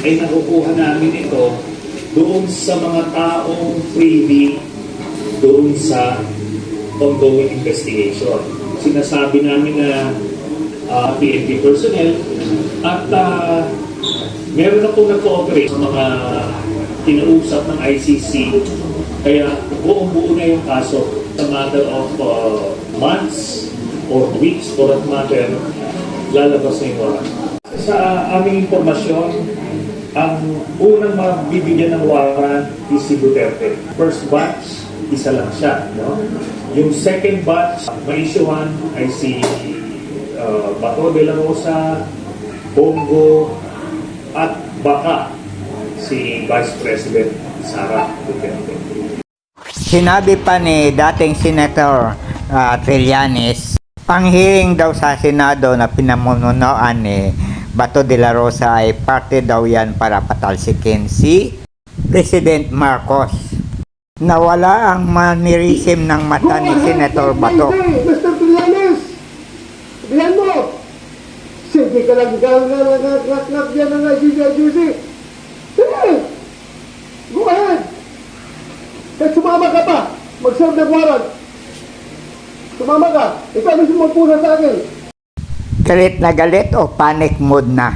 ay nakukuha namin ito doon sa mga taong privy doon sa ongoing investigation. Sinasabi namin na uh, PNP personnel at uh, meron na po nag-cooperate sa mga kinausap ng ICC kaya buong buo na yung kaso sa matter of uh, months or weeks for that matter lalabas na yung warrant. Sa aming informasyon, ang unang mabibigyan ng warrant is si Duterte. First batch, isa lang siya. No? Yung second batch, ma-issuehan ay si uh, Bato de la Rosa, Bongo, at baka si Vice President Sara Duterte. Sinabi pa ni dating Senator uh, Trillanes, panghiring daw sa Senado na pinamununoan ni Bato de la Rosa ay parte daw yan para patalsikin si President Marcos. Nawala ang manirisim ng mata ni Senator Bato. Mr. Trillanes! Sabihan mo! Sige ka lang galang-galang dyan ng ICC. Sige! Go ahead! Kahit sumama ka pa, mag-serve ng warrant. Sumama ka, ikaw mismo magpuna sa akin. Galit na galit o panic mood na?